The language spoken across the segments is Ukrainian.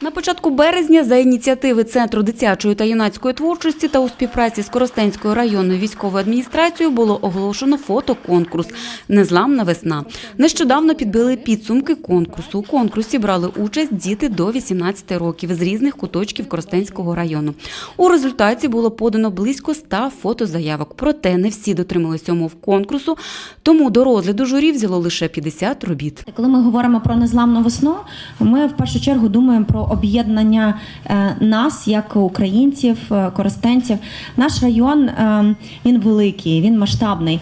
На початку березня за ініціативи Центру дитячої та юнацької творчості та у співпраці з Коростенською районною військовою адміністрацією було оголошено фотоконкурс Незламна весна. Нещодавно підбили підсумки конкурсу. У конкурсі брали участь діти до 18 років з різних куточків Коростенського району. У результаті було подано близько 100 фотозаявок. Проте не всі дотрималися умов конкурсу, тому до розгляду журі взяло лише 50 робіт. Коли ми говоримо про незламну весну, ми в першу чергу думаємо про об'єднання е, нас, як українців, е, користенців. Наш район е, він великий, він масштабний.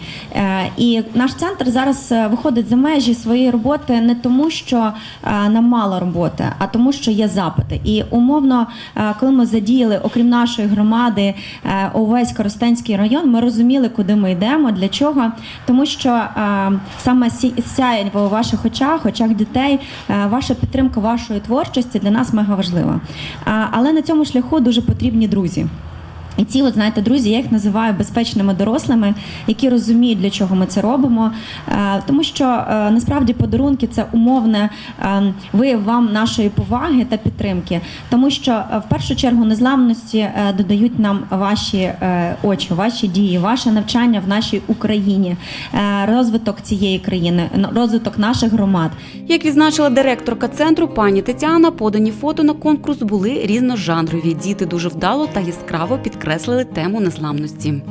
І наш центр зараз виходить за межі своєї роботи не тому, що нам мало роботи, а тому, що є запити. І умовно, коли ми задіяли, окрім нашої громади, увесь Коростенський район, ми розуміли, куди ми йдемо, для чого. Тому що саме сяє в ваших очах, очах дітей, ваша підтримка вашої творчості для нас мега важлива. Але на цьому шляху дуже потрібні друзі. І ці, от знаєте, друзі, я їх називаю безпечними дорослими, які розуміють, для чого ми це робимо. Е, Тому що е, насправді подарунки це умовне е, вияв вам нашої поваги та підтримки. Тому що в першу чергу незламності додають нам ваші очі, ваші дії, ваше навчання в нашій Україні, розвиток цієї країни, розвиток наших громад. Як відзначила директорка центру пані Тетяна, подані фото на конкурс були різножанрові. Діти дуже вдало та яскраво підкреслили тему незламності.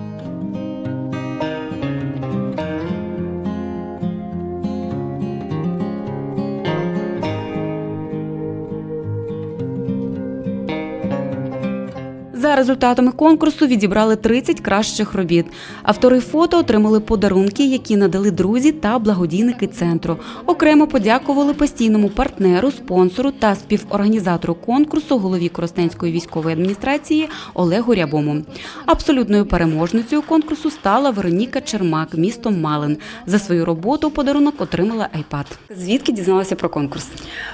За результатами конкурсу відібрали 30 кращих робіт. Автори фото отримали подарунки, які надали друзі та благодійники центру. Окремо подякували постійному партнеру, спонсору та співорганізатору конкурсу голові Коростенської військової адміністрації Олегу Рябому. Абсолютною переможницею конкурсу стала Вероніка Чермак, місто Малин. За свою роботу подарунок отримала iPad. Звідки дізналася про конкурс?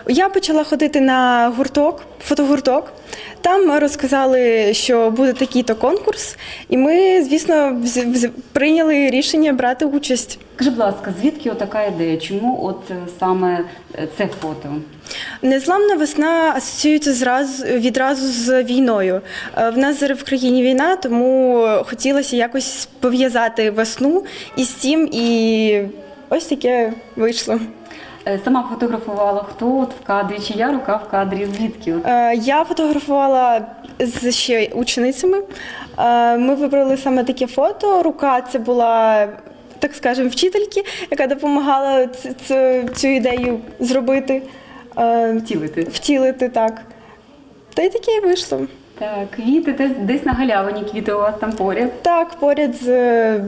Я почала ходити на гурток, фотогурток. Там розказали, що буде такий-то конкурс, і ми, звісно, прийняли рішення брати участь. Скажи, будь ласка, звідки така ідея? Чому от е, саме е, це фото? Незламна весна асоціюється зразу відразу з війною. Е, В нас зараз в країні війна, тому хотілося якось пов'язати весну із цим, і ось таке вийшло. Е, Сама фотографувала хто от в кадрі, чия рука в кадрі, звідки? от? Е, Я фотографувала з ще ученицями. Е, Ми вибрали саме таке фото. Рука це була, так скажемо, вчительки, яка допомагала ц- ц- цю ідею зробити, Втілити. втілити так. Та й таке і вийшло. Так, квіти десь, десь на галявині, квіти у вас там поряд. Так, поряд з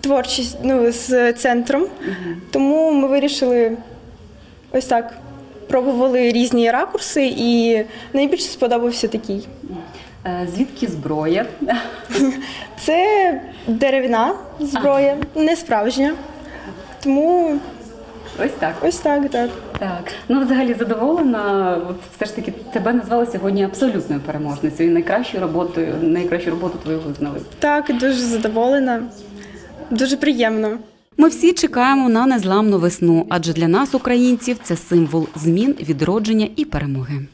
творчість, ну, з центром. Тому ми вирішили ось так. Пробували різні ракурси, і найбільше сподобався такий. Е, Звідки зброя? Це дерев'яна зброя, не справжня. Тому Ось так. ось так, так. Так. Ну, взагалі задоволена. От все ж таки тебе назвали сьогодні абсолютною переможницею і найкращою роботою, найкращу роботу твою визнали. Так, дуже задоволена. Дуже приємно. Ми всі чекаємо на незламну весну, адже для нас, українців, це символ змін, відродження і перемоги.